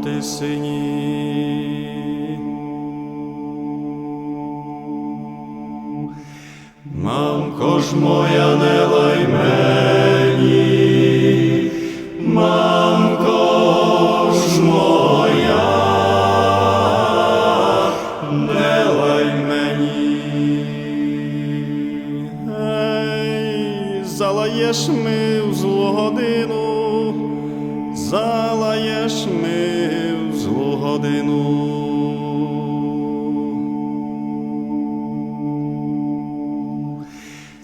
по сині. Мамко ж моя не лай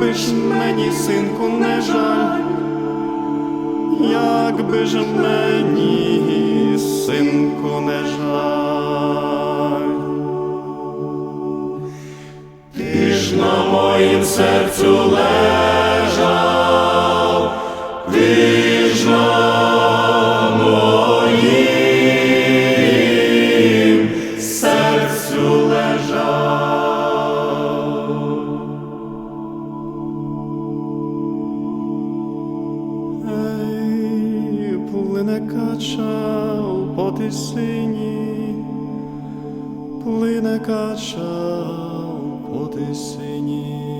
якби ж мені, синку, не жаль, якби ж мені, синку, не жаль. Ти ж на моїм серцю лежав, по тисині, плине кача по поти Ей,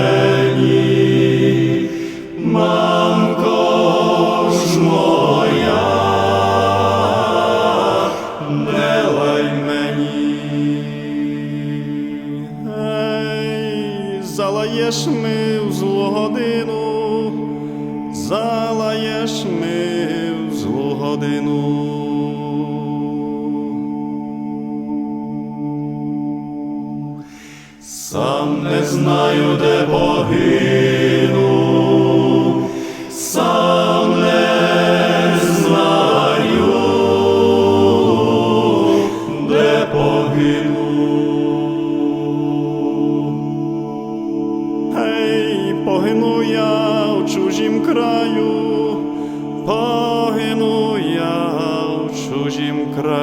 годину. Сам не знаю, де погину,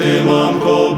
ти, мамко.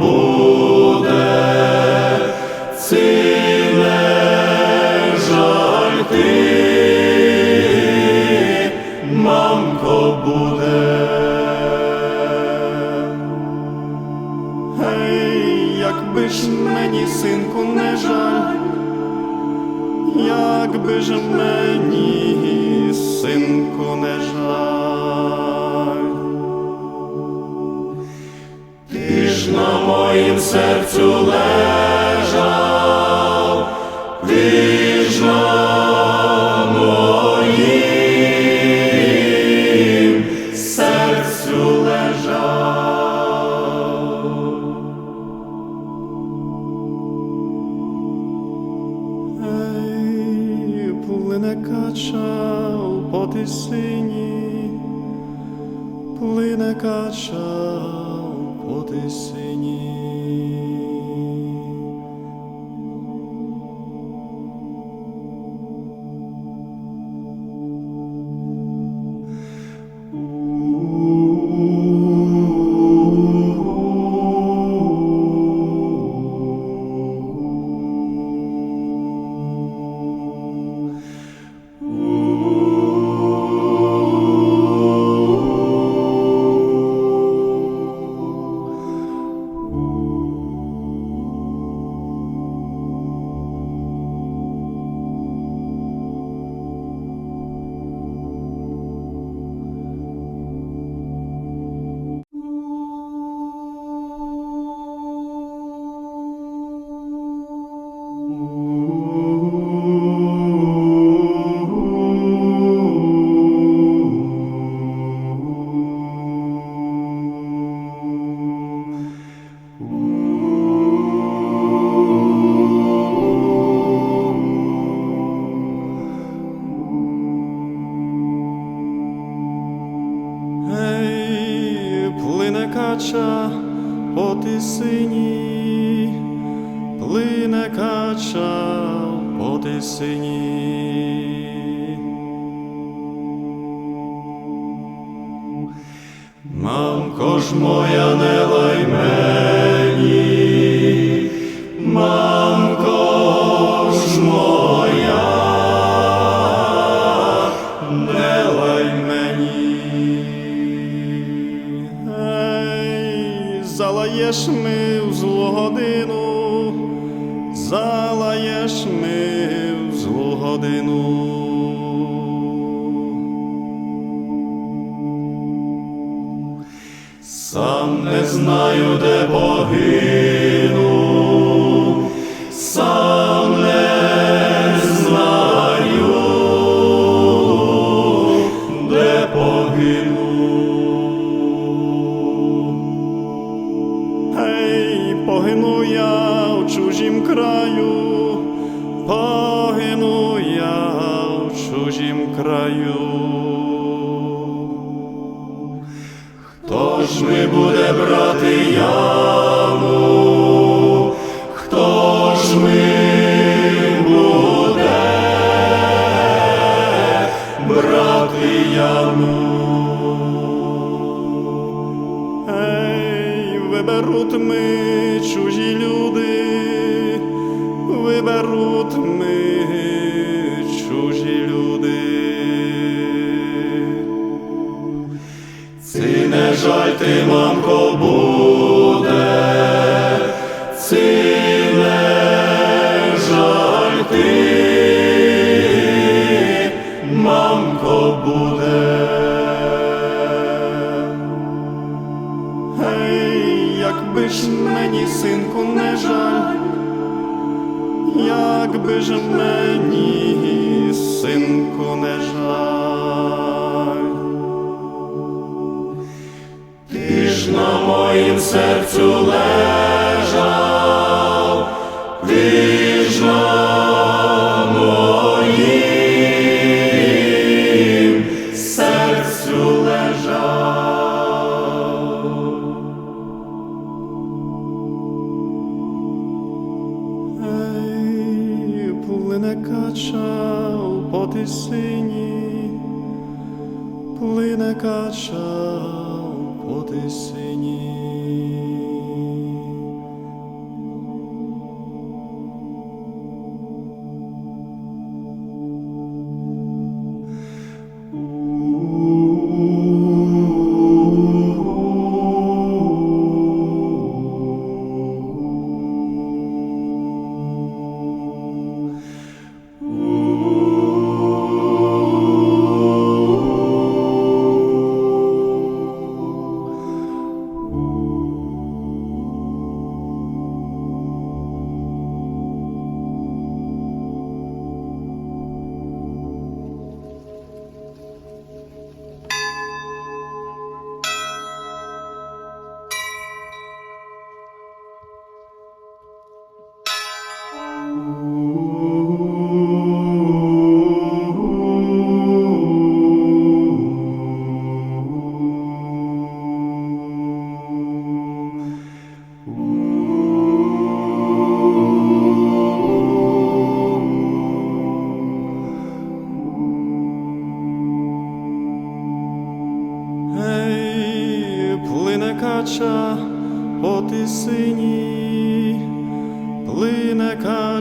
sercu.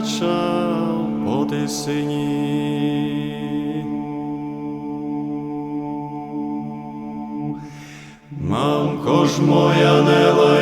втечав по. Мамко ж моя нелай.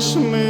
Залаєш ми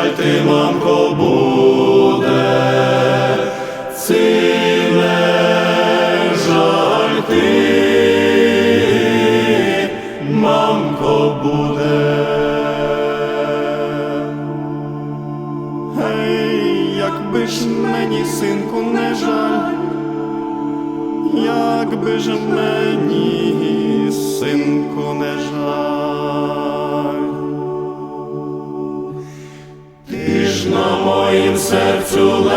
жаль ти, мамко, буде, ці жаль ти, мамко, буде. Якби ж мені, синку, не жаль, якби ж мені, на моїм серцю